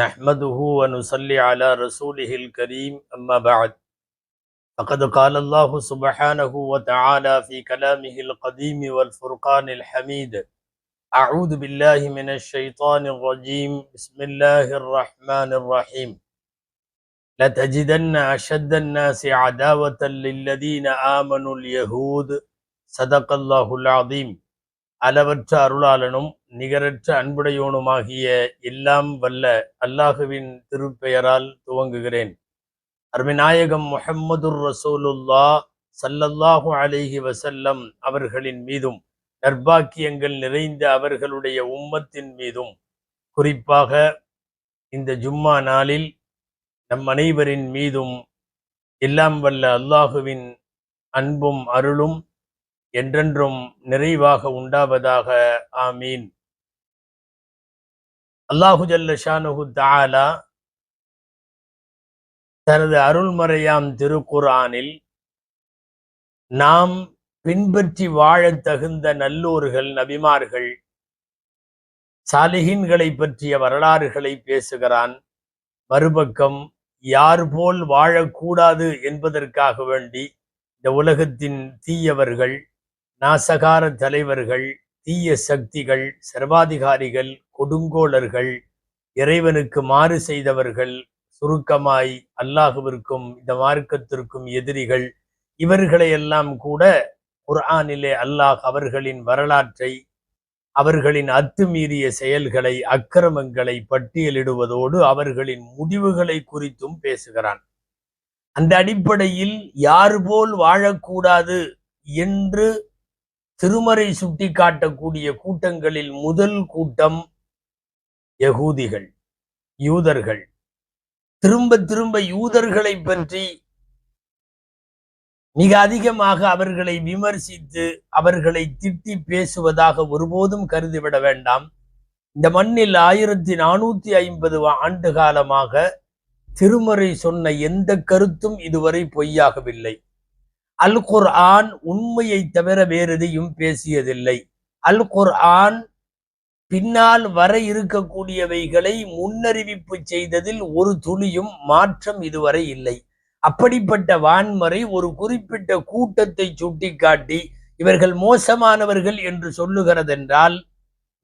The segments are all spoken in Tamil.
نحمده ونصلي على رسوله الكريم أما بعد. فقد قال الله سبحانه وتعالى في كلامه القديم والفرقان الحميد أعوذ بالله من الشيطان الرجيم بسم الله الرحمن الرحيم. لتجدن أشد الناس عداوة للذين آمنوا اليهود. صدق الله العظيم. அளவற்ற அருளாளனும் நிகரற்ற அன்புடையோனுமாகிய எல்லாம் வல்ல அல்லாஹுவின் திருப்பெயரால் துவங்குகிறேன். அருமைநாயகம் முஹம்மதுர் ரசூலுல்லா சல்லல்லாஹு அலிஹி வசல்லம் அவர்களின் மீதும் நற்பாக்கியங்கள் நிறைந்த அவர்களுடைய உம்மத்தின் மீதும் குறிப்பாக இந்த ஜும்மா நாளில் நம் அனைவரின் மீதும் எல்லாம் வல்ல அல்லாஹுவின் அன்பும் அருளும் என்றென்றும் நிறைவாக உண்டாவதாக. ஆமீன். அல்லாஹு ஜல்ல ஷானுஹு தாலா தனது அருள்மறையாம் திருக்குரானில் நாம் பின்பற்றி வாழத் தகுந்த நல்லோர்கள் நபிமார்கள் சாலிகின்களை பற்றிய வரலாறுகளை பேசுகிறான். மறுபக்கம் யார் போல் வாழக்கூடாது என்பதற்காக வேண்டி இந்த உலகத்தின் தீயவர்கள் நாசகார தலைவர்கள் தீய சக்திகள் சர்வாதிகாரிகள் கொடுங்கோளர்கள் இறைவனுக்கு மாறு செய்தவர்கள் சுருக்கமாய் அல்லாஹுவிற்கும் இந்த மார்க்கத்திற்கும் எதிரிகள் இவர்களையெல்லாம் கூட குர்ஆனிலே அல்லாஹ் அவர்களின் வரலாற்றை அவர்களின் அத்துமீறிய செயல்களை அக்கிரமங்களை பட்டியலிடுவதோடு அவர்களின் முடிவுகளை குறித்தும் பேசுகிறான். அந்த அடிப்படையில் யார் போல் வாழக்கூடாது என்று திருமறை சுட்டி காட்டக்கூடிய கூட்டங்களில் முதல் கூட்டம் யகூதிகள் யூதர்கள். திரும்ப திரும்ப யூதர்களை பற்றி மிக அதிகமாக அவர்களை விமர்சித்து அவர்களை திட்டி பேசுவதாக ஒருபோதும் கருதிவிட வேண்டாம். இந்த மண்ணில் ஆயிரத்தி நானூத்தி ஐம்பது ஆண்டு காலமாக திருமறை சொன்ன எந்த கருத்தும் இதுவரை பொய்யாகவில்லை. அல் குர்ஆன் உண்மையை தவிர வேறு எதையும் பேசியதில்லை. அல் குர்ஆன் பின்னால் வர இருக்கக்கூடியவைகளை முன்னறிவிப்பு செய்ததில் ஒரு துளியும் மாற்றம் இதுவரை இல்லை. அப்படிப்பட்ட வான்மறை ஒரு குறிப்பிட்ட கூட்டத்தை சுட்டிக்காட்டி இவர்கள் மோசமானவர்கள் என்று சொல்லுகிறதென்றால்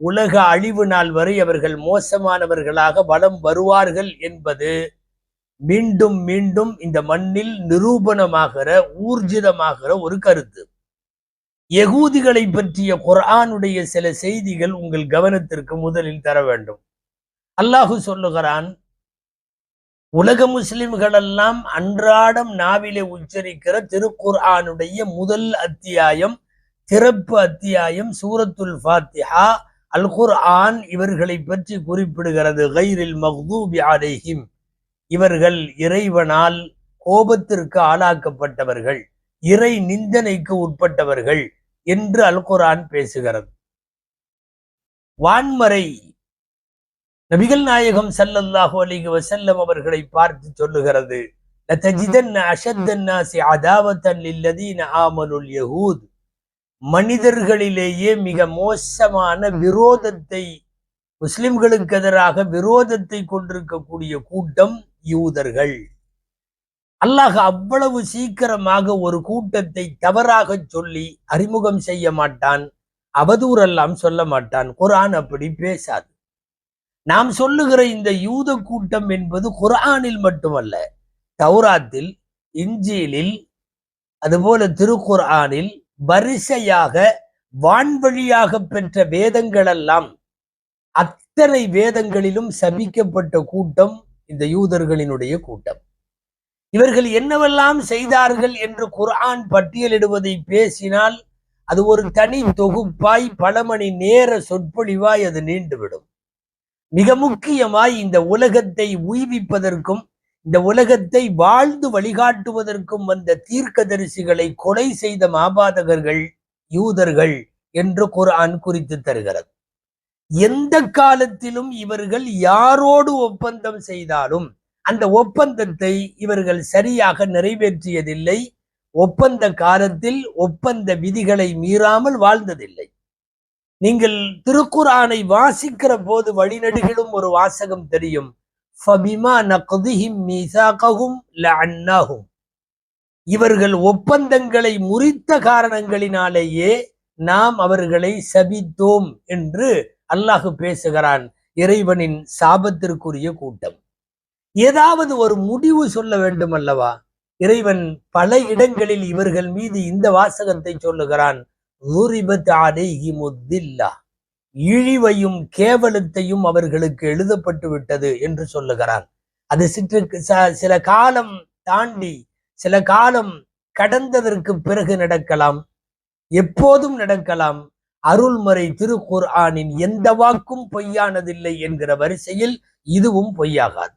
உலக அழிவு நாள் வரை அவர்கள் மோசமானவர்களாக வலம் வருவார்கள் என்பது மீண்டும் மீண்டும் இந்த மண்ணில் நிரூபணமாகிற ஊர்ஜிதமாகிற ஒரு கருத்து. யகூதிகளை பற்றிய குர்ஆனுடைய சில செய்திகள் உங்கள் கவனத்திற்கு முதலில் தர வேண்டும். அல்லாஹு சொல்லுகிறான் உலக முஸ்லிம்களெல்லாம் அன்றாடம் நாவிலே உச்சரிக்கிற திருக்குர்ஆனுடைய முதல் அத்தியாயம் திறப்பு அத்தியாயம் சூரத்துல் ஃபாத்திஹா. அல் குர்ஆன் இவர்களை பற்றி குறிப்பிடுகிறது கைரில் மஹ்தூபி அலைஹிம் இவர்கள் இறைவனால் கோபத்திற்கு ஆளாக்கப்பட்டவர்கள் இறை நிந்தனைக்கு உட்பட்டவர்கள் என்று அல்குரான் பேசுகிறது. வான்மறை நபிகள் நாயகம் சல்லல்லாஹு அலிக வசல்லம் அவர்களை பார்த்து சொல்லுகிறது மனிதர்களிலேயே மிக மோசமான விரோதத்தை முஸ்லிம்களுக்கு எதிராக விரோதத்தை கொண்டிருக்கக்கூடிய கூட்டம் யூதர்கள். அல்லாஹ் அவ்வளவு சீக்கிரமாக ஒரு கூட்டத்தை தவறாக சொல்லி அறிமுகம் செய்ய மாட்டான். அவதூறெல்லாம் சொல்ல மாட்டான். குரான் அப்படி பேசாது. நாம் சொல்லுகிற இந்த யூத கூட்டம் என்பது குரானில் மட்டுமல்ல தௌராத்தில் இஞ்சிலில் அதுபோல திருக்குர்ஆனில் வரிசையாக வான்வழியாக பெற்ற வேதங்களெல்லாம் அத்தனை வேதங்களிலும் சபிக்கப்பட்ட கூட்டம் இந்த யூதர்களினுடைய கூட்டம். இவர்கள் என்னவெல்லாம் செய்தார்கள் என்று குர்ஆன் பட்டியலிடுவதை பேசினால் அது ஒரு தனி தொகுப்பாய் பல மணி நேர சொற்பொழிவாய் அது நீண்டுவிடும். மிக முக்கியமாய் இந்த உலகத்தை உய்விப்பதற்கும் இந்த உலகத்தை வாழ்ந்து வழிகாட்டுவதற்கும் வந்த தீர்க்கதரிசிகளை கொலை செய்த மாபாதகர்கள் யூதர்கள் என்று குர்ஆன் குறித்து தருகிறது. எந்த காலத்திலும் இவர்கள் யாரோடு ஒப்பந்தம் செய்தாலும் அந்த ஒப்பந்தத்தை இவர்கள் சரியாக நிறைவேற்றியதில்லை. ஒப்பந்த காலத்தில் ஒப்பந்த விதிகளை மீறாமல் வாழ்ந்ததில்லை. நீங்கள் திருக்குறானை வாசிக்கிற போது வழிநடுகிலும் ஒரு வாசகம் தெரியும். இவர்கள் ஒப்பந்தங்களை முறித்த காரணங்களினாலேயே நாம் அவர்களை சபித்தோம் என்று அல்லாஹு பேசுகிறான் இறைவனின் சாபத்திற்குரிய கூட்டம். ஏதாவது ஒரு முடிவு சொல்ல வேண்டும் அல்லவா? இறைவன் பல இடங்களில் இவர்கள் மீது இந்த வாசகத்தை சொல்லுகிறான் இழிவையும் கேவலத்தையும் அவர்களுக்கு எழுதப்பட்டு விட்டது என்று சொல்லுகிறான். அது சிற்று சில காலம் தாண்டி சில காலம் கடந்ததற்கு பிறகு நடக்கலாம் எப்போதும் நடக்கலாம் அருள்மறை திருக்குர்ஆனின் எந்த வாக்கும் பொய்யானதில்லை என்கிற வரிசையில் இதுவும் பொய்யாகாது.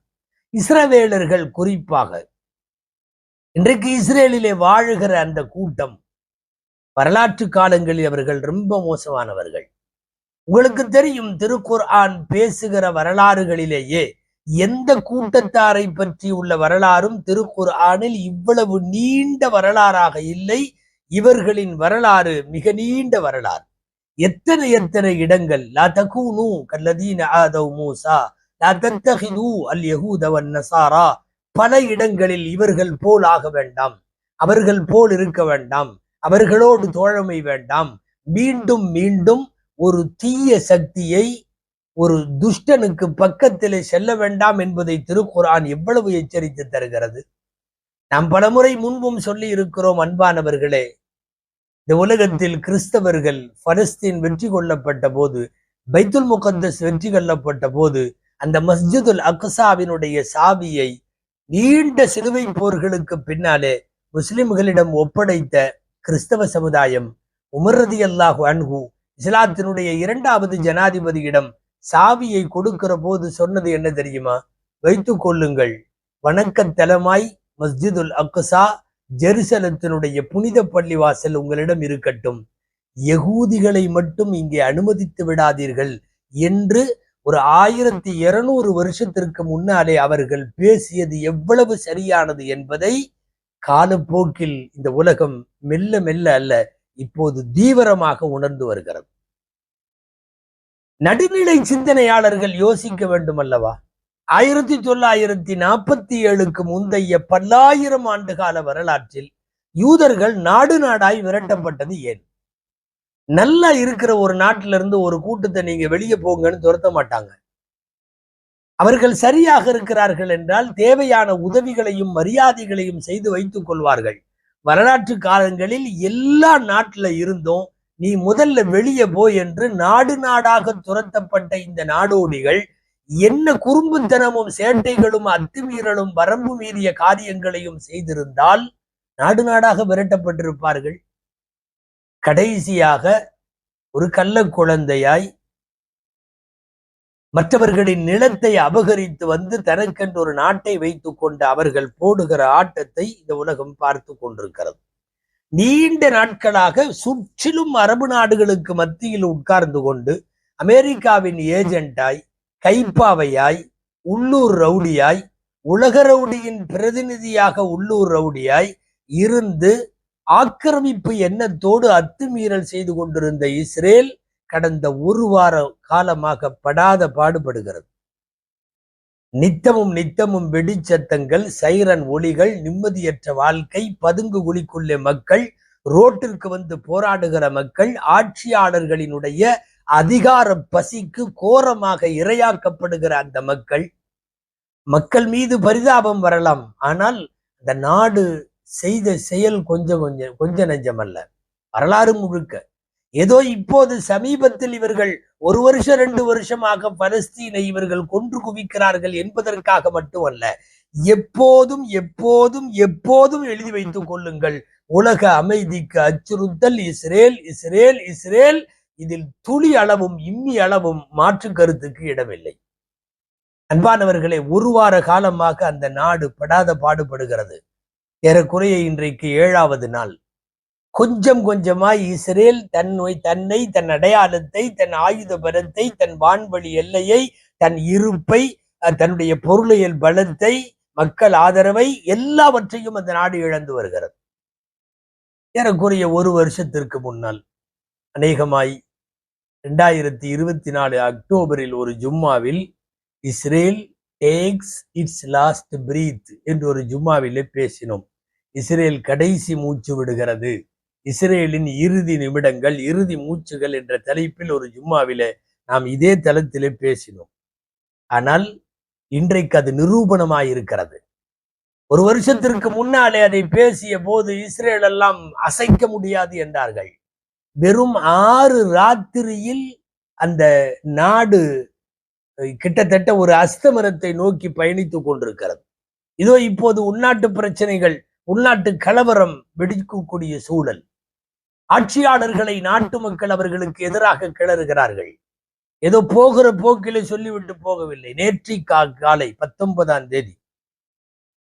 இஸ்ரவேலர்கள் குறிப்பாக இன்றைக்கு இஸ்ரேலிலே வாழுகிற அந்த கூட்டம் வரலாற்று காலங்களில் அவர்கள் ரொம்ப மோசமானவர்கள். உங்களுக்கு தெரியும் திருக்குர்ஆன் பேசுகிற வரலாறுகளிலேயே எந்த கூட்டத்தாரை பற்றி உள்ள வரலாறும் திருக்குர்ஆனில் இவ்வளவு நீண்ட வரலாறாக இல்லை. இவர்களின் வரலாறு மிக நீண்ட வரலாறு. எத்தனை எத்தனை இடங்கள்? லா தகூனு கல்லதீன ஆதவ் மூசா லா தத்தகிது அல் யகூதவன் நசாரா. பல இடங்களில் இவர்கள் போல் ஆக வேண்டாம். அவர்கள் போல் இருக்க வேண்டாம். அவர்களோடு தோழமை வேண்டாம். மீண்டும் மீண்டும் ஒரு தீய சக்தியை ஒரு துஷ்டனுக்கு பக்கத்திலே செல்ல வேண்டாம் என்பதை திருக்குரான் எவ்வளவு எச்சரித்து தருகிறது? நாம் பலமுறை முன்பும் சொல்லி இருக்கிறோம் அன்பானவர்களே. இந்த உலகத்தில் கிறிஸ்தவர்கள் பலஸ்தீன் வெற்றி கொள்ளப்பட்ட போது பைத்துல் முகந்தஸ் வெற்றி கொள்ளப்பட்ட போது அந்த மஸ்ஜிதுல் அக்சாவினுடைய சாவியை நீண்ட சிலுவை போர்களுக்கு பின்னாலே முஸ்லிம்களிடம் ஒப்படைத்த கிறிஸ்தவ சமுதாயம் உமர்ரதி அல்லாஹு அன்ஹு இஸ்லாத்தினுடைய இரண்டாவது ஜனாதிபதியிடம் சாவியை கொடுக்கிற போது சொன்னது என்ன தெரியுமா? வைத்துக் கொள்ளுங்கள். வணக்கத் தலமாய் மஸ்ஜிதுல் அக்சா ஜெருசலத்தினுடைய புனித பள்ளிவாசல் உங்களிடம் இருக்கட்டும். யகூதிகளை மட்டும் இங்கே அனுமதித்து விடாதீர்கள் என்று ஒரு ஆயிரத்தி இருநூறு வருஷத்திற்கு முன்னாலே அவர்கள் பேசியது எவ்வளவு சரியானது என்பதை காலப்போக்கில் இந்த உலகம் மெல்ல மெல்ல அல்ல இப்போது தீவிரமாக உணர்ந்து வருகிறது. நடுநிலை சிந்தனையாளர்கள் யோசிக்க வேண்டும் அல்லவா ஆயிரத்தி தொள்ளாயிரத்தி நாற்பத்தி ஏழுக்கு முந்தைய பல்லாயிரம் ஆண்டு கால வரலாற்றில் யூதர்கள் நாடு நாடாய் விரட்டப்பட்டது ஏன்? நல்லா இருக்கிற ஒரு நாட்டில இருந்து ஒரு கூட்டத்தை நீங்க வெளியே போங்கன்னு துரத்த மாட்டாங்க. அவர்கள் சரியாக இருக்கிறார்கள் என்றால் தேவையான உதவிகளையும் மரியாதைகளையும் செய்து வைத்துக் கொள்வார்கள். வரலாற்று காலங்களில் எல்லா நாட்டுல இருந்தும் நீ முதல்ல வெளியே போ என்று நாடு நாடாக துரத்தப்பட்ட இந்த நாடோடிகள் என்ன குறும்புத்தனமும் சேட்டைகளும் அத்துமீறலும் வரம்பு மீறிய காரியங்களையும் செய்திருந்தால் நாடு நாடாக விரட்டப்பட்டிருப்பார்கள். கடைசியாக ஒரு கள்ள குழந்தையாய் மற்றவர்களின் நிலத்தை அபகரித்து வந்து தனக்கென்று ஒரு நாட்டை வைத்துக் கொண்டு அவர்கள் போடுகிற ஆட்டத்தை இந்த உலகம் பார்த்து கொண்டிருக்கிறது. நீண்ட நாட்களாக சுற்றிலும் அரபு நாடுகளுக்கு மத்தியில் உட்கார்ந்து கொண்டு அமெரிக்காவின் ஏஜென்டாய் கைப்பாவையாய் உள்ளூர் ரவுடியாய் உலக ரவுடியின் பிரதிநிதியாக உள்ளூர் ரவுடியாய் இருந்து ஆக்கிரமிப்பு எண்ணத்தோடு அத்துமீறல் செய்து கொண்டிருந்த இஸ்ரேல் கடந்த ஒரு வார காலமாக படாத பாடுபடுகிறது. நித்தமும் நித்தமும் வெடிச்சத்தங்கள் சைரன் ஒளிகள் நிம்மதியற்ற வாழ்க்கை பதுங்கு குழிக்குள்ளே மக்கள் ரோட்டிற்கு வந்து போராடுகிற மக்கள் ஆட்சியாளர்களினுடைய அதிகார பசிக்கு கோரமாக இரையாக்கப்படுகிற அந்த மக்கள் மக்கள் மீது பரிதாபம் வரலாம். ஆனால் அந்த நாடு செய்த செயல் கொஞ்சம் கொஞ்சம் கொஞ்ச நஞ்சம் அல்ல. வரலாறு முழுக்க. ஏதோ இப்போது சமீபத்தில் இவர்கள் ஒரு வருஷம் ரெண்டு வருஷமாக பலஸ்தீனை இவர்கள் கொன்று குவிக்கிறார்கள் என்பதற்காக மட்டுமல்ல எப்போதும் எப்போதும் எப்போதும் எழுதி வைத்துக் கொள்ளுங்கள். உலக அமைதிக்கு அச்சுறுத்தல் இஸ்ரேல் இஸ்ரேல் இஸ்ரேல் இதில் துளி அளவும் இம்மி அளவும் மாற்று கருத்துக்கு இடமில்லை. அன்பானவர்களே ஒரு வார காலமாக அந்த நாடு படாத பாடுபடுகிறது. ஏறக்குறைய இன்றைக்கு ஏழாவது நாள். கொஞ்சம் கொஞ்சமாய் இஸ்ரேல் தன்னை தன்னை தன் அடையாளத்தை தன் ஆயுத பலத்தை தன் வான்வழி எல்லையை தன் இருப்பை தன்னுடைய பொருளியல் பலத்தை மக்கள் ஆதரவை எல்லாவற்றையும் அந்த நாடு இழந்து வருகிறது. ஏறக்குறைய ஒரு வருஷத்திற்கு முன்னால் அநேகமாய் ரெண்டாயிரத்தி இருபத்தி நாலு அக்டோபரில் ஒரு ஜும்மாவில் Israel takes its last breath என்று ஒரு ஜும்மாவிலே பேசினோம். இஸ்ரேல் கடைசி மூச்சு விடுகிறது. இஸ்ரேலின் இறுதி நிமிடங்கள் இறுதி மூச்சுகள் என்ற தலைப்பில் ஒரு ஜும்மாவிலே நாம் இதே தளத்திலே பேசினோம். ஆனால் இன்றைக்கு அது நிரூபணமாயிருக்கிறது. ஒரு வருஷத்திற்கு முன்னாலே அதை பேசிய போது இஸ்ரேல் எல்லாம் அசைக்க முடியாது என்றார்கள். வெறும் ஆறு ராத்திரியில் அந்த நாடு கிட்டத்தட்ட ஒரு அஸ்தமனத்தை நோக்கி பயணித்துக் கொண்டிருக்கிறது. இதோ இப்போது உள்நாட்டு பிரச்சனைகள் உள்நாட்டு கலவரம் வெடிக்கக்கூடிய சூழல். ஆட்சியாளர்களை நாட்டு மக்கள் அவர்களுக்கு எதிராக கிளறுகிறார்கள். ஏதோ போகிற போக்கிலே சொல்லிவிட்டு போகவில்லை. நேற்றி கா காலை பத்தொன்பதாம் தேதி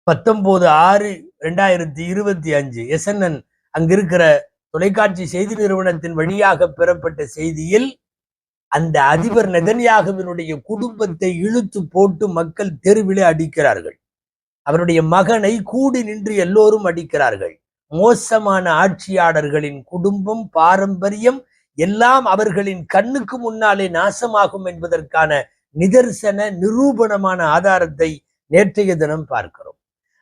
பத்தொன்பது ஆறு ரெண்டாயிரத்தி இருபத்தி அஞ்சு எஸ்என்என் அங்கிருக்கிற தொலைக்காட்சி செய்தி நிறுவனத்தின் வழியாக பெறப்பட்ட செய்தியில் அந்த அதிபர் நெதன்யாகவினுடைய குடும்பத்தை இழுத்து போட்டு மக்கள் தெருவிலே அடிக்கிறார்கள். அவருடைய மகனை கூடி நின்று எல்லோரும் அடிக்கிறார்கள். மோசமான ஆட்சியாளர்களின் குடும்பம் பாரம்பரியம் எல்லாம் அவர்களின் கண்ணுக்கு முன்னாலே நாசமாகும் என்பதற்கான நிதர்சன நிரூபணமான ஆதாரத்தை நேற்றைய தினம் பார்க்கிறோம்.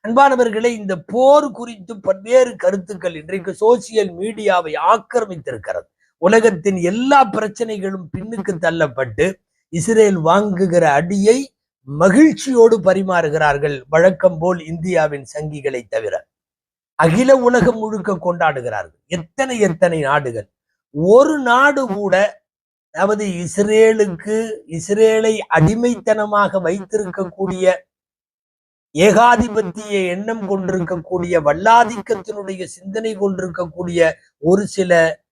அன்பானவர்களே இந்த போர் குறித்து பல்வேறு கருத்துக்கள் இன்றைக்கு சோசியல் மீடியாவை ஆக்கிரமித்திருக்கிறது. உலகத்தின் எல்லா பிரச்சனைகளும் பின்னுக்கு தள்ளப்பட்டு இஸ்ரேல் வாங்குகிற அடியை மகிழ்ச்சியோடு பரிமாறுகிறார்கள். வழக்கம் போல் இந்தியாவின் சங்கிகளை தவிர அகில உலகம் முழுக்க கொண்டாடுகிறார்கள். எத்தனை எத்தனை நாடுகள். ஒரு நாடு கூட அதாவது இஸ்ரேலுக்கு இஸ்ரேலை அடிமைத்தனமாக வைத்திருக்கக்கூடிய ஏகாதிபத்திய எண்ணம் கொண்டிருக்கக்கூடிய வல்லாதிக்கத்தினுடைய சிந்தனை கொண்டிருக்கக்கூடிய ஒரு சில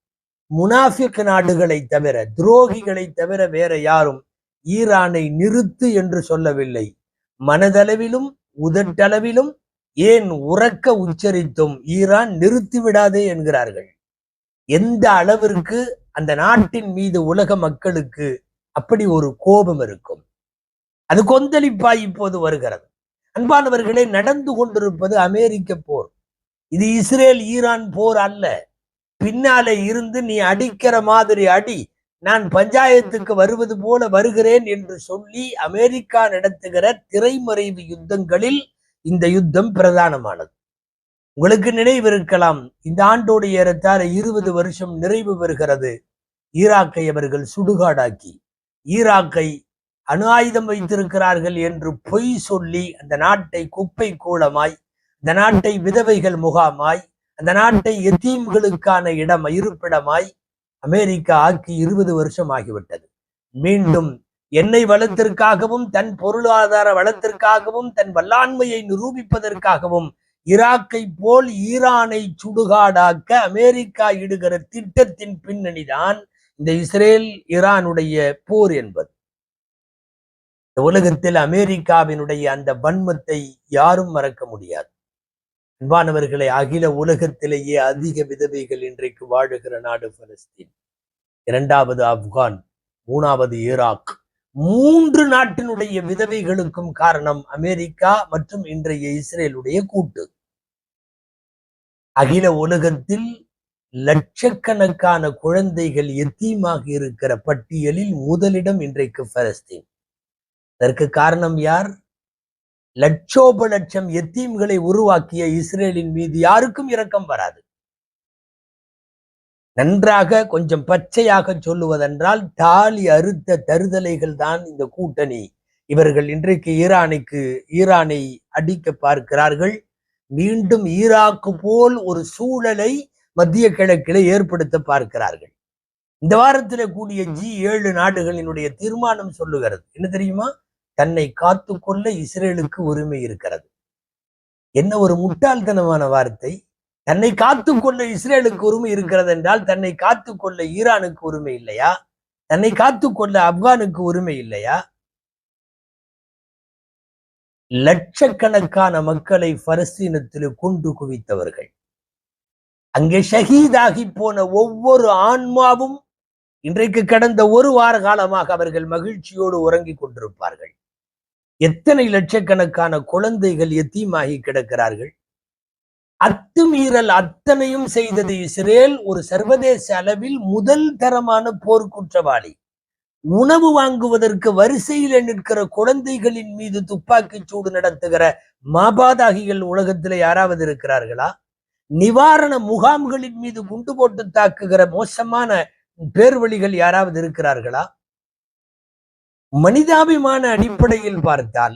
முனாஃபிக் நாடுகளை தவிர துரோகிகளை தவிர வேற யாரும் ஈரானை நிறுத்து என்று சொல்லவில்லை. மனதளவிலும் உதட்டளவிலும் ஏன் உறக்க உச்சரித்தும் ஈரான் நிறுத்தி விடாதே என்கிறார்கள்? எந்த அளவிற்கு அந்த நாட்டின் மீது உலக மக்களுக்கு அப்படி ஒரு கோபம் இருக்கும்? அது கொந்தளிப்பாய் இப்போது வருகிறது. அன்பானவர்களே நடந்து கொண்டிருப்பது அமெரிக்க போர். இது இஸ்ரேல் ஈரான் போர் அல்ல. பின்னாலே இருந்து நீ அடிக்கிற மாதிரி அடி. நான் பஞ்சாயத்துக்கு வருவது போல வருகிறேன் என்று சொல்லி அமெரிக்கா நடத்துகிற திரைமறைவு யுத்தங்களில் இந்த யுத்தம் பிரதானமானது. உங்களுக்கு நினைவிருக்கலாம் இந்த ஆண்டோடு ஏறத்தாழ இருபது வருஷம் நிறைவு பெறுகிறது ஈராக்கை அவர்கள் சுடுகாடாக்கி. ஈராக்கை அணு ஆயுதம் வைத்திருக்கிறார்கள் என்று பொய் சொல்லி அந்த நாட்டை குப்பை கூலமாய் அந்த நாட்டை விதவைகள் முகாமாய் அந்த நாட்டை எத்தீம்களுக்கான இடம் இருப்பிடமாய் அமெரிக்கா ஆக்கி இருபது வருஷம் ஆகிவிட்டது மீண்டும் எண்ணெய் வளத்திற்காகவும் தன் பொருளாதார வளத்திற்காகவும் தன் வல்லாண்மையை நிரூபிப்பதற்காகவும் ஈராக்கை போல் ஈரானை சுடுகாடாக்க அமெரிக்கா இடுகிற திட்டத்தின் பின்னணிதான் இந்த இஸ்ரேல் ஈரானுடைய போர் என்பது. இந்த உலகத்தில் அமெரிக்காவினுடைய அந்த வன்மத்தை யாரும் மறக்க முடியாது. அன்பானவர்களை அகில உலகத்திலேயே அதிக விதவைகள் இன்றைக்கு வாழுகிற நாடு பலஸ்தீன். இரண்டாவது ஆப்கான் மூணாவது ஈராக். மூன்று நாட்டினுடைய விதவைகளுக்கும் காரணம் அமெரிக்கா மற்றும் இன்றைய இஸ்ரேலுடைய கூட்டு. அகில உலகத்தில் லட்சக்கணக்கான குழந்தைகள் எத்தீமாக இருக்கிற பட்டியலில் முதலிடம் இன்றைக்கு பலஸ்தீன். அதற்கு காரணம் யார்? லட்சோப லட்சம் எத்தீம்களை உருவாக்கிய இஸ்ரேலின் மீது யாருக்கும் இரக்கம் வராது. நன்றாக கொஞ்சம் பச்சையாக சொல்லுவதென்றால் தாலி அறுத்த தருதலைகள் தான் இந்த கூட்டணி. இவர்கள் இன்றைக்கு ஈரானுக்கு ஈரானை அடிக்க பார்க்கிறார்கள். மீண்டும் ஈராக்கு போல் ஒரு சூழலை மத்திய கிழக்கிலே ஏற்படுத்த பார்க்கிறார்கள். இந்த வாரத்தில் கூடிய ஜி ஏழு நாடுகளினுடைய தீர்மானம் சொல்லுகிறது. என்ன தெரியுமா? தன்னை காத்து கொள்ள இஸ்ரேலுக்கு உரிமை இருக்கிறது. என்ன ஒரு முட்டாள்தனமான வார்த்தை? தன்னை காத்து கொள்ள இஸ்ரேலுக்கு உரிமை இருக்கிறது என்றால் தன்னை காத்து கொள்ள ஈரானுக்கு உரிமை இல்லையா? தன்னை காத்து கொள்ள ஆப்கானுக்கு உரிமை இல்லையா? லட்சக்கணக்கான மக்களை பலஸ்தீனத்தில் கொண்டு குவித்தவர்கள். அங்கே ஷஹீதாகி போன ஒவ்வொரு ஆன்மாவும் இன்றைக்கு கடந்த ஒரு வார காலமாக அவர்கள் மகிழ்ச்சியோடு உறங்கிக் கொண்டிருப்பார்கள். எத்தனை லட்சக்கணக்கான குழந்தைகள் எத்தீமாகி கிடக்கிறார்கள்? அத்துமீறல் அத்தனையும் செய்தது இஸ்ரேல் ஒரு சர்வதேச அளவில் முதல் தரமான போர்க்குற்றவாளி. உணவு வாங்குவதற்கு வரிசையில் நிற்கிற குழந்தைகளின் மீது துப்பாக்கிச் சூடு நடத்துகிற மாபாதாகிகள் உலகத்தில் யாராவது இருக்கிறார்களா? நிவாரண முகாம்களின் மீது குண்டு போட்டு தாக்குகிற மோசமான பேர்வழிகள் யாராவது இருக்கிறார்களா? மனிதாபிமான அடிப்படையில் பார்த்தால்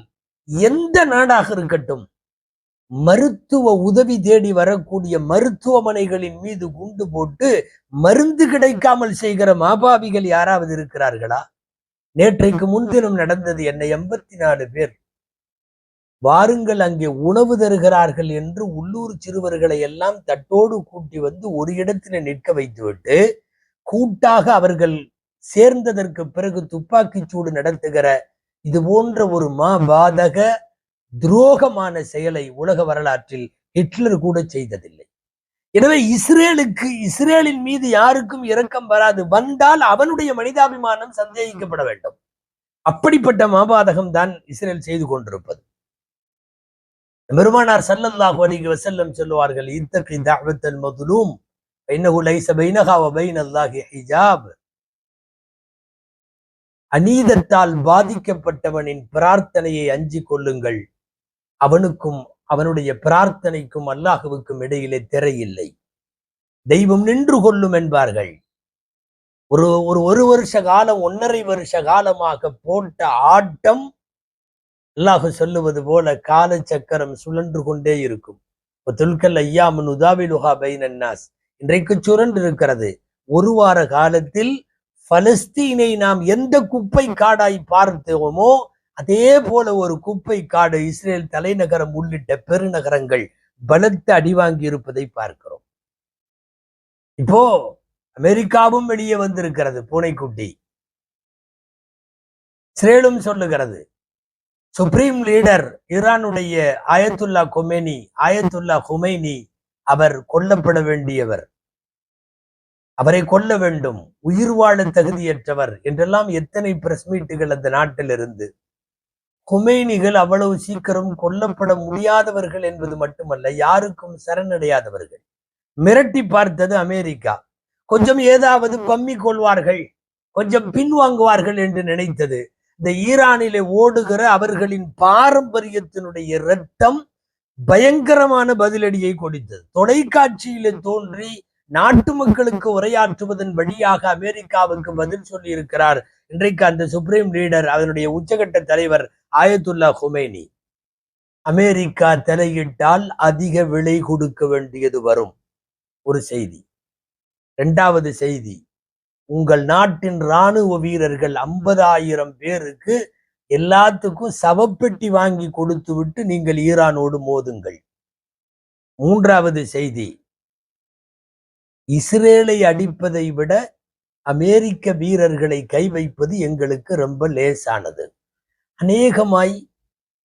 எந்த நாடாக இருக்கட்டும் மருத்துவ உதவி தேடி வரக்கூடிய மருத்துவமனைகளின் மீது குண்டு போட்டு மருந்து கிடைக்காமல் செய்கிற மாபாவிகள் யாராவது இருக்கிறார்களா? நேற்றைக்கு முன்தினம் நடந்தது என்ன எண்பத்தி நாலு பேர். வாருங்கள் அங்கே உணவு தருகிறார்கள் என்று உள்ளூர் சிறுவர்களை எல்லாம் தட்டோடு கூட்டி வந்து ஒரு இடத்துல நிற்க வைத்துவிட்டு கூட்டாக அவர்கள் சேர்ந்ததற்கு பிறகு துப்பாக்கிச் சூடு நடத்துகிற இது போன்ற ஒரு மாபாதக துரோகமான செயலை உலக வரலாற்றில் ஹிட்லர் கூட செய்ததில்லை. எனவே இஸ்ரேலுக்கு இஸ்ரேலின் மீது யாருக்கும் இரக்கம் வராது. வந்தால் அவனுடைய மனிதாபிமானம் சந்தேகிக்கப்பட வேண்டும். அப்படிப்பட்ட மாபாதகம் தான் இஸ்ரேல் செய்து கொண்டிருப்பது. பெருமானார் சல்லல்லாஹு அலைஹி வசல்லம் சொல்லுவார்கள் இத்தகி தஅவத்தல் மதுலூம் இன்னஹு லைஸ பைனஹா வ பைனல்லாஹி ஹிஜாப். அநீதத்தால் பாதிக்கப்பட்டவனின் பிரார்த்தனையை அஞ்சி கொள்ளுங்கள். அவனுக்கும் அவனுடைய பிரார்த்தனைக்கும் அல்லாஹுவுக்கும் இடையிலே திரை இல்லை. தெய்வம் நின்று கொள்ளும் என்பார்கள். ஒரு ஒரு ஒரு வருஷ காலம் ஒன்னரை வருஷ காலமாக போட்ட ஆட்டம் அல்லாஹு சொல்லுவது போல கால சக்கரம் சுழன்று கொண்டே இருக்கும். துல்கல் ஐயாமன் உதாவிலுஹா பைனன்னாஸ். இன்றைக்கு சுரண்டு இருக்கிறது ஒரு வார காலத்தில் பலஸ்தீனை நாம் எந்த குப்பை காடாய் பார்த்தோமோ அதே போல ஒரு குப்பை காடு இஸ்ரேல் தலைநகரம் உள்ளிட்ட பெருநகரங்கள் பலத்த அடிவாங்கி இருப்பதை பார்க்கிறோம். இப்போ அமெரிக்காவும் வெளியே வந்திருக்கிறது பூனைக்குட்டி. இஸ்ரேலும் சொல்லுகிறது சுப்ரீம் லீடர் ஈரானுடைய ஆயத்துல்லா கொமேனி ஆயத்துல்லா ஹுமைனி அவர் கொல்லப்பட வேண்டியவர். அவரை கொல்ல வேண்டும் உயிர் வாழ தகுதியற்றவர் என்றெல்லாம் எத்தனை பிரஸ் மீட்டுகள் அந்த நாட்டில் இருந்து குமேனிகள் அவ்வளவு சீக்கிரம் கொல்லப்பட முடியாதவர்கள் என்பது மட்டுமல்ல யாருக்கும் சரணடையாதவர்கள். மிரட்டி பார்த்தது அமெரிக்கா. கொஞ்சம் ஏதாவது பம்மி கொள்வார்கள் கொஞ்சம் பின்வாங்குவார்கள் என்று நினைத்தது. இந்த ஈரானிலே ஓடுகிற அவர்களின் பாரம்பரியத்தினுடைய இரத்தம் பயங்கரமான பதிலடியை கொடுத்தது. தொலைக்காட்சியிலே தோன்றி நாட்டு மக்களுக்கு உரையாற்றுவதன் வழியாக அமெரிக்காவுக்கு பதில் சொல்லி இருக்கிறார் இன்றைக்கு அந்த சுப்ரீம் லீடர் அதனுடைய உச்சகட்ட தலைவர் ஆயத்துல்லா ஹுமேனி. அமெரிக்கா தலையிட்டால் அதிக விலை கொடுக்க வேண்டியது வரும். ஒரு செய்தி. இரண்டாவது செய்தி. உங்கள் நாட்டின் இராணுவ வீரர்கள் ஐம்பதாயிரம் பேருக்கு எல்லாத்துக்கும் சவப்பெட்டி வாங்கி கொடுத்து விட்டு நீங்கள் ஈரானோடு மோதுங்கள். மூன்றாவது செய்தி. இஸ்ரேலை அடிப்பதை விட அமெரிக்க வீரர்களை கை வைப்பது எங்களுக்கு ரொம்ப லேசானது. அநேகமாய்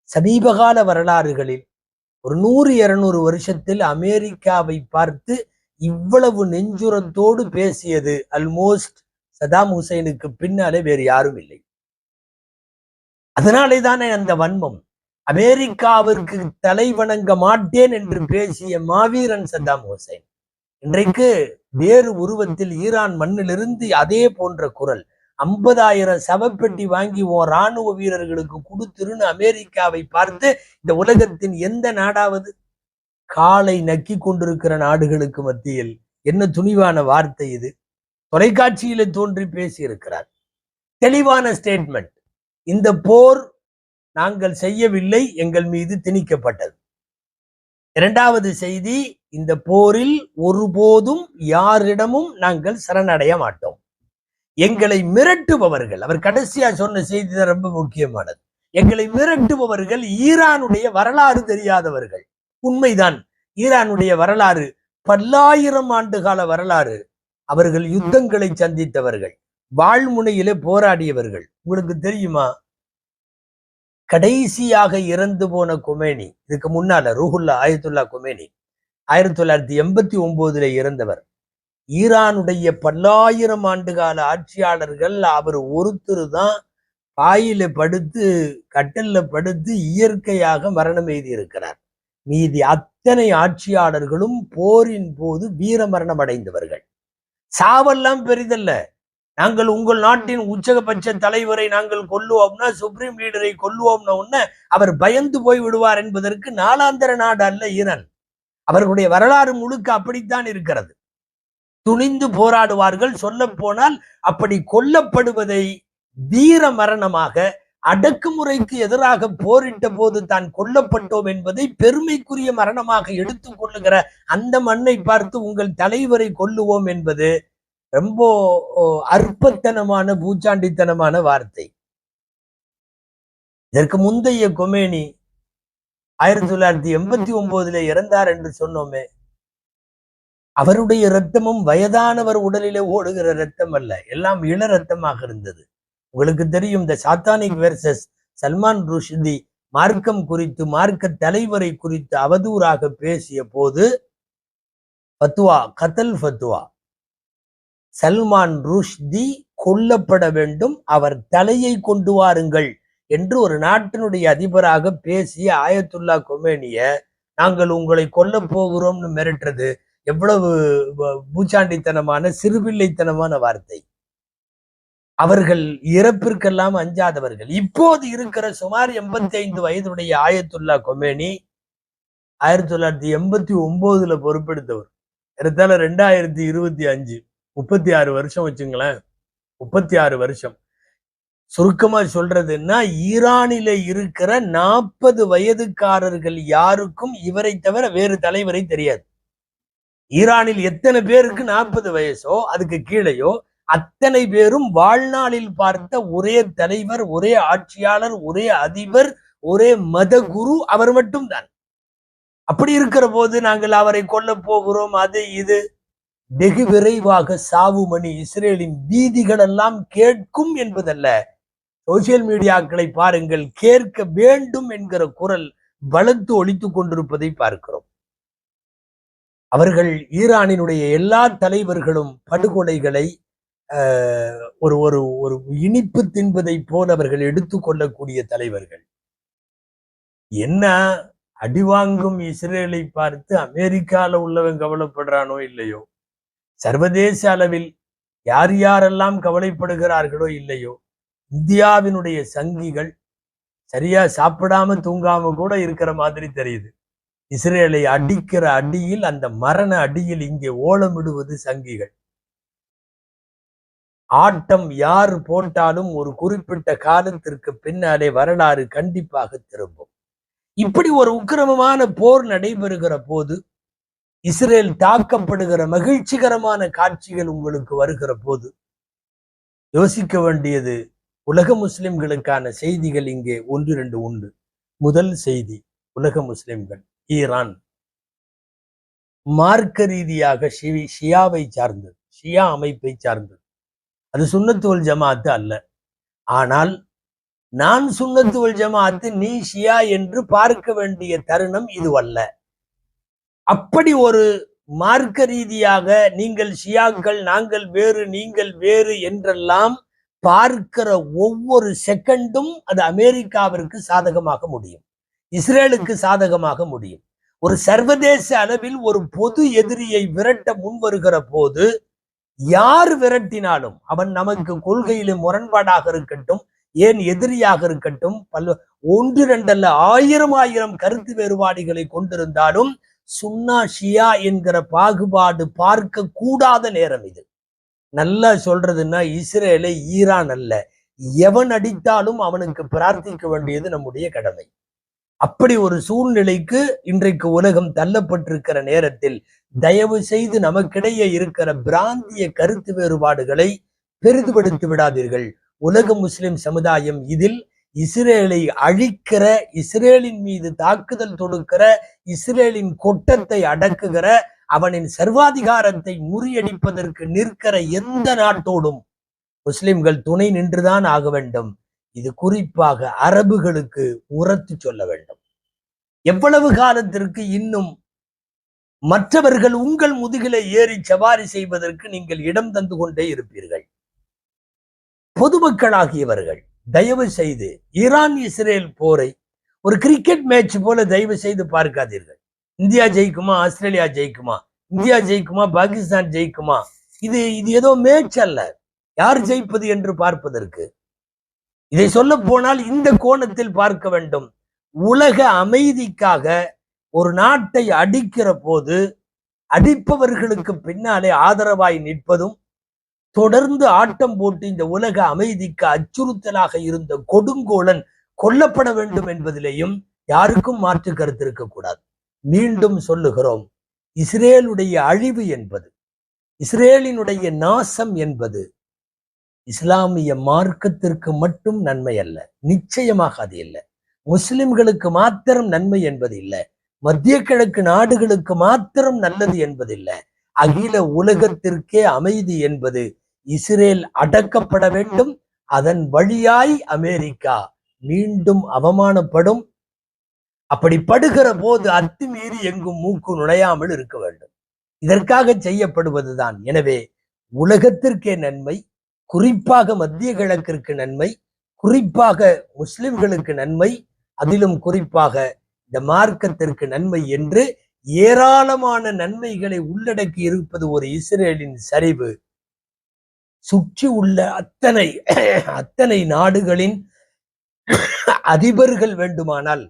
சமீபகால வரலாறுகளில் ஒரு நூறு இருநூறு வருஷத்தில் அமெரிக்காவை பார்த்து இவ்வளவு நெஞ்சுரத்தோடு பேசியது அல்மோஸ்ட் சதாம் ஹுசைனுக்கு பின்னாலே வேறு யாரும் இல்லை. அதனாலே தானே அந்த வன்மம். அமெரிக்காவிற்கு தலை வணங்க மாட்டேன் என்று பேசிய மாவீரன் சதாம் ஹுசைன். இன்றைக்கு வேறு உருவத்தில் ஈரான் மண்ணிலிருந்து அதே போன்ற குரல். ஐம்பதாயிரம் சவப்பெட்டி வாங்கி ஓ ராணுவ வீரர்களுக்கு கொடுத்துருன்னு அமெரிக்காவை பார்த்து இந்த உலகத்தின் எந்த நாடாவது? காலை நக்கி கொண்டிருக்கிற நாடுகளுக்கு மத்தியில் என்ன துணிவான வார்த்தை இது? தொலைக்காட்சியில தோன்றி பேசியிருக்கிறார். தெளிவான ஸ்டேட்மெண்ட் இந்த போர் நாங்கள் செய்யவில்லை எங்கள் மீது திணிக்கப்பட்டது. இரண்டாவது செய்தி இந்த போரில் ஒருபோதும் யாரிடமும் நாங்கள் சரணடைய மாட்டோம். எங்களை மிரட்டுபவர்கள் அவர் கடைசியா சொன்ன செய்தி தான் ரொம்ப முக்கியமானது. எங்களை மிரட்டுபவர்கள் ஈரானுடைய வரலாறு தெரியாதவர்கள். உண்மைதான் ஈரானுடைய வரலாறு பல்லாயிரம் ஆண்டு கால வரலாறு. அவர்கள் யுத்தங்களை சந்தித்தவர்கள் வாழ்முனையிலே போராடியவர்கள். உங்களுக்கு தெரியுமா? கடைசியாக இறந்து போன குமேனி இதுக்கு முன்னால ரூஹுல்லா ஆயத்துல்லா குமேனி ஆயிரத்தி தொள்ளாயிரத்தி எண்பத்தி ஒன்பதுல இறந்தவர். ஈரானுடைய பல்லாயிரம் ஆண்டு கால ஆட்சியாளர்கள் அவர் ஒருத்தர் தான் பாயில படுத்து கட்டல்ல படுத்து இயற்கையாக மரணம் எழுதியிருக்கிறார். மீதி அத்தனை ஆட்சியாளர்களும் போரின் போது வீர மரணம் அடைந்தவர்கள். சாவெல்லாம் பெரிதல்ல. நாங்கள் உங்கள் நாட்டின் உச்சகபட்ச தலைவரை நாங்கள் கொல்லுவோம்னா சுப்ரீம் லீடரை கொல்லுவோம்னா உடனே அவர் பயந்து போய் விடுவார் என்பதற்கு நாளாந்தர நாடு அல்ல ஈரான். அவர்களுடைய வரலாறு முழுக்க அப்படித்தான் இருக்கிறது. துணிந்து போராடுவார்கள் சொல்ல போனால் அப்படி கொல்லப்படுவதை வீர மரணமாக அடக்குமுறைக்கு எதிராக போரிட்ட போது தான் கொல்லப்பட்டோம் என்பதை பெருமைக்குரிய மரணமாக எடுத்துக் கொள்ளுகிற அந்த மண்ணை பார்த்து உங்கள் தலைவரை கொல்லுவோம் என்பது ரொம்ப ஓ, அற்பத்தனமான பூச்சாண்டித்தனமான வார்த்தை. இதற்கு முந்தைய கொமேனி ஆயிரத்தி தொள்ளாயிரத்தி எண்பத்தி ஒன்பதுல இறந்தார் என்று சொன்னோமே. அவருடைய இரத்தமும் வயதானவர் உடலிலே ஓடுகிற இரத்தம் அல்ல எல்லாம் இள ரத்தமாக இருந்தது. உங்களுக்கு தெரியும் இந்த சாத்தானிக் வெர்சஸ் சல்மான் ருஷ்தி மார்க்கம் குறித்து மார்க்க தலைவரை குறித்து அவதூறாக பேசிய போது ஃபத்வா கத்தல் ஃபத்வா சல்மான் ருஷ்தி கொல்லப்பட வேண்டும் அவர் தலையை கொண்டு வாருங்கள் என்று ஒரு நாட்டினுடைய அதிபராக பேசிய ஆயத்துல்லா கொமேனிய நாங்கள் உங்களை கொல்ல போகிறோம்னு மிரட்டுறது எவ்வளவு பூச்சாண்டித்தனமான சிறுபிள்ளைத்தனமான வார்த்தை. அவர்கள் இறப்பிற்கெல்லாம் அஞ்சாதவர்கள். இப்போது இருக்கிற சுமார் எண்பத்தி ஐந்து வயதுடைய ஆயத்துல்லா கொமேனி ஆயிரத்தி தொள்ளாயிரத்தி எண்பத்தி ஒன்பதுல பொறுப்பெடுத்தவர். ஏறத்தாழ ரெண்டாயிரத்தி இருபத்தி அஞ்சு முப்பத்தி ஆறு வருஷம் வச்சுங்களேன். முப்பத்தி ஆறு வருஷம். சுருக்கமா சொல்றதுன்னா ஈரானில இருக்கிற நாற்பது வயதுக்காரர்கள் யாருக்கும் இவரை தவிர வேறு தலைவரை தெரியாது. ஈரானில் எத்தனை பேருக்கு நாற்பது வயசோ அதுக்கு கீழேயோ அத்தனை பேரும் வாழ்நாளில் பார்த்த ஒரே தலைவர் ஒரே ஆட்சியாளர் ஒரே அதிபர் ஒரே மத குரு அவர் மட்டும்தான். அப்படி இருக்கிற போது நாங்கள் அவரை கொல்ல போகிறோம் அது இது. வெகு விரைவாக சாவு மணி இஸ்ரேலின் வீதிகள் எல்லாம் கேட்கும் என்பதல்ல. சோசியல் மீடியாக்களை பாருங்கள் கேட்க வேண்டும் என்கிற குரல் வளர்த்து ஒழித்துக் கொண்டிருப்பதை பார்க்கிறோம். அவர்கள் ஈரானினுடைய எல்லா தலைவர்களும் படுகொலைகளை ஒரு ஒரு ஒரு இனிப்பு தின்பதை போல் அவர்கள் எடுத்துக்கொள்ளக்கூடிய தலைவர்கள். என்ன அடிவாங்கும் இஸ்ரேலை பார்த்து அமெரிக்கால உள்ளவன் கவலைப்படுறானோ இல்லையோ? சர்வதேச அளவில் யார் யாரெல்லாம் கவலைப்படுகிறார்களோ இல்லையோ? இந்தியாவினுடைய சங்கிகள் சரியா சாப்பிடாம தூங்காம கூட இருக்கிற மாதிரி தெரியுது. இஸ்ரேலை அடிக்கிற அடியில் அந்த மரண அடியில் இங்கே ஓலமிடுவது சங்கிகள். ஆட்டம் யார் போட்டாலும் ஒரு குறிப்பிட்ட காலத்திற்கு பின்னாலே வரலாறு கண்டிப்பாக திரும்பும். இப்படி ஒரு உக்கிரமமான போர் நடைபெறுகிற போது இஸ்ரேல் தாக்கப்படுகிற மகிழ்ச்சிகரமான காட்சிகள் உங்களுக்கு வருகிற போது யோசிக்க வேண்டியது உலக முஸ்லிம்களுக்கான செய்திகள் இங்கே ஒன்று இரண்டு உண்டு. முதல் செய்தி உலக முஸ்லிம்கள் ஈரான். மார்க்க ரீதியாக ஷி ஷியாவை சார்ந்தது ஷியா அமைப்பை சார்ந்தது. அது சுண்ணத்துவல் ஜமாத்து அல்ல. ஆனால் நான் சுண்ணத்துவல் ஜமாத்து நீ ஷியா என்று பார்க்க வேண்டிய தருணம் இதுவல்ல அப்படி ஒரு மார்க்க ரீதியாக நீங்கள் ஷியாக்கள் நாங்கள் வேறு நீங்கள் வேறு என்றெல்லாம் பார்க்கிற ஒவ்வொரு செகண்டும் அது அமெரிக்காவிற்கு சாதகமாக முடியும். இஸ்ரேலுக்கு சாதகமாக முடியும். ஒரு சர்வதேச அளவில் ஒரு பொது எதிரியை விரட்ட முன் வருகிற போது யார் விரட்டினாலும் அவன் நமக்கு கொள்கையிலே முரண்பாடாக இருக்கட்டும் ஏன் எதிரியாக இருக்கட்டும் பல்வ ஒன்று ரெண்டல்ல ஆயிரம் ஆயிரம் கருத்து வேறுபாடுகளை கொண்டிருந்தாலும் சுன்னா ஷியா என்கிற பாகுபாடு பார்க்க கூடாத நேரம் இது. நல்லா சொல்றதுன்னா இஸ்ரேலை ஈரான் அல்ல. எவன் அடித்தாலும் அவனுக்கு பிரார்த்திக்க வேண்டியது நம்முடைய கடமை. அப்படி ஒரு சூழ்நிலைக்கு இன்றைக்கு உலகம் தள்ளப்பட்டிருக்கிற நேரத்தில் தயவு செய்து நமக்கிடையே இருக்கிற பிராந்திய கருத்து வேறுபாடுகளை பெரிதுபடுத்தி விடாதீர்கள். உலக முஸ்லிம் சமுதாயம் இதில் இஸ்ரேலை அழிக்கிற இஸ்ரேலின் மீது தாக்குதல் தொடுக்கிற இஸ்ரேலின் கொட்டத்தை அடக்குகிற அவனின் சர்வாதிகாரத்தை முறியடிப்பதற்கு நிற்கிற எந்த நாட்டோடும் முஸ்லிம்கள் துணை நின்றுதான் ஆக வேண்டும். இது குறிப்பாக அரபுகளுக்கு உரத்து சொல்ல வேண்டும். எவ்வளவு காலத்திற்கு இன்னும் மற்றவர்கள் உங்கள் முதுகிலை ஏறி சவாரி செய்வதற்கு நீங்கள் இடம் தந்து கொண்டே இருப்பீர்கள். பொதுமக்களாகியவர்கள் தயவு செய்து ஈரான் இஸ்ரேல் போரை ஒரு கிரிக்கெட் மேட்ச் போல தயவு செய்து பார்க்காதீர்கள். இந்தியா ஜெயிக்குமா ஆஸ்திரேலியா ஜெயிக்குமா இந்தியா ஜெயிக்குமா பாகிஸ்தான் ஜெயிக்குமா? இது இது ஏதோ மேட்ச் அல்ல யார் ஜெயிப்பது என்று பார்ப்பதற்கு. இதை சொல்ல போனால் இந்த கோணத்தில் பார்க்க வேண்டும். உலக அமைதிக்காக ஒரு நாட்டை அடிக்கிற போது அடிப்பவர்களுக்கு பின்னாலே ஆதரவாய் நிற்பதும் தொடர்ந்து ஆட்டம் போட்டு இந்த உலக அமைதிக்கு அச்சுறுத்தலாக இருந்த கொடுங்கோலன் கொல்லப்பட வேண்டும் என்பதிலேயும் யாருக்கும் மாற்று கருத்து இருக்கக்கூடாது. மீண்டும் சொல்லுகிறோம் இஸ்ரேலுடைய அழிவு என்பது இஸ்ரேலினுடைய நாசம் என்பது இஸ்லாமிய மார்க்கத்திற்கு மட்டும் நன்மை அல்ல நிச்சயமாக அது இல்லை. முஸ்லிம்களுக்கு மாத்திரம் நன்மை என்பது இல்லை மத்திய கிழக்கு நாடுகளுக்கு மாத்திரம் நல்லது என்பதில்லை அகில உலகத்திற்கே அமைதி என்பது இஸ்ரேல் அடக்கப்பட வேண்டும் அதன் வழியாய் அமெரிக்கா மீண்டும் அவமானப்படும் அப்படி படுகிற போது அத்துமீறி எங்கும் மூக்கு நுழையாமல் இருக்க வேண்டும். இதற்காக செய்யப்படுவதுதான். எனவே உலகத்திற்கே நன்மை குறிப்பாக மத்திய கிழக்கிற்கு நன்மை குறிப்பாக முஸ்லிம்களுக்கு நன்மை அதிலும் குறிப்பாக இந்த மார்க்கத்திற்கு நன்மை என்று ஏராளமான நன்மைகளை உள்ளடக்கி இருப்பது ஒரு இஸ்ரேலின் சரிவு. சுற்றி உள்ள அத்தனை அத்தனை நாடுகளின் அதிபர்கள் வேண்டுமானால்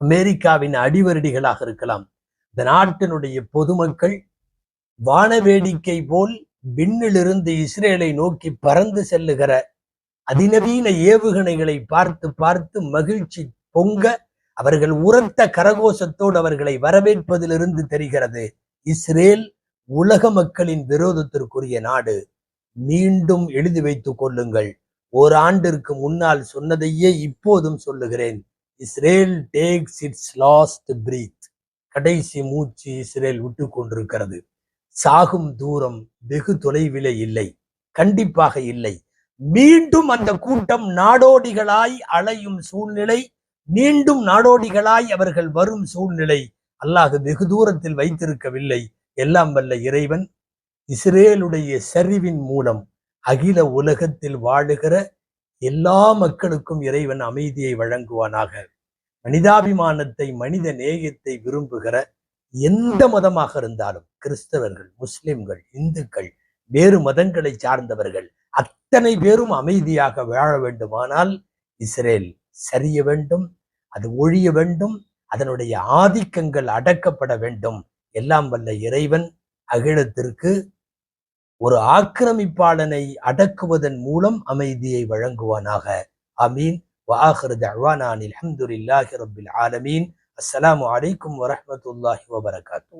அமெரிக்காவின் அடிவருடிகளாக இருக்கலாம். இந்த நாட்டினுடைய பொதுமக்கள் வானவேடிக்கை போல் விண்ணிலிருந்து இஸ்ரேலை நோக்கி பறந்து செல்லுகிற அதிநவீன ஏவுகணைகளை பார்த்து பார்த்து மகிழ்ச்சி பொங்க அவர்கள் உரத்த கரகோஷத்தோடு அவர்களை வரவேற்பதிலிருந்து தெரிகிறது. இஸ்ரேல் உலக மக்களின் விரோதத்திற்குரிய நாடு. மீண்டும் எழுதி வைத்துக் கொள்ளுங்கள். ஓராண்டிற்கு முன்னால் சொன்னதையே இப்போதும் சொல்லுகிறேன். Israel takes its last breath கடைசி மூச்சு இஸ்ரேல் விட்டு கொண்டிருக்கிறது சாகும் தூரம் வெகு தொலைவிலே இல்லை. கண்டிப்பாக இல்லை. மீண்டும் அந்த கூட்டம் நாடோடிகளாய் அலையும் சூழ்நிலை மீண்டும் நாடோடிகளாய் அவர்கள் வரும் சூழ்நிலை அல்லாஹ் வெகு தூரத்தில் வைத்திருக்கவில்லை. எல்லாம் வல்ல இறைவன் இஸ்ரேலுடைய சரிவின் மூலம் அகில உலகத்தில் வாழுகிற எல்லா மக்களுக்கும் இறைவன் அமைதியை வழங்குவானாக. மனிதாபிமானத்தை மனித நேயத்தை விரும்புகிற எந்த மதமாக இருந்தாலும் கிறிஸ்தவர்கள் முஸ்லிம்கள் இந்துக்கள் வேறு மதங்களை சார்ந்தவர்கள் அத்தனை பேரும் அமைதியாக வாழ வேண்டுமானால் இஸ்ரேல் சரிய வேண்டும் அது ஒழிய வேண்டும் அதனுடைய ஆதிக்கங்கள் அடக்கப்பட வேண்டும். எல்லாம் வல்ல இறைவன் அகிலத்திற்கு ஒரு ஆக்கிரமிப்பாளனை அடக்குவதன் மூலம் அமைதியை வழங்குவானாக. அமீன் வாஹர் தவானான் அலமதுல்லாஹி ரபில் ஆலமீன். அலைக்கும் வரஹமத்துல்லாஹி வபரகாத்தூ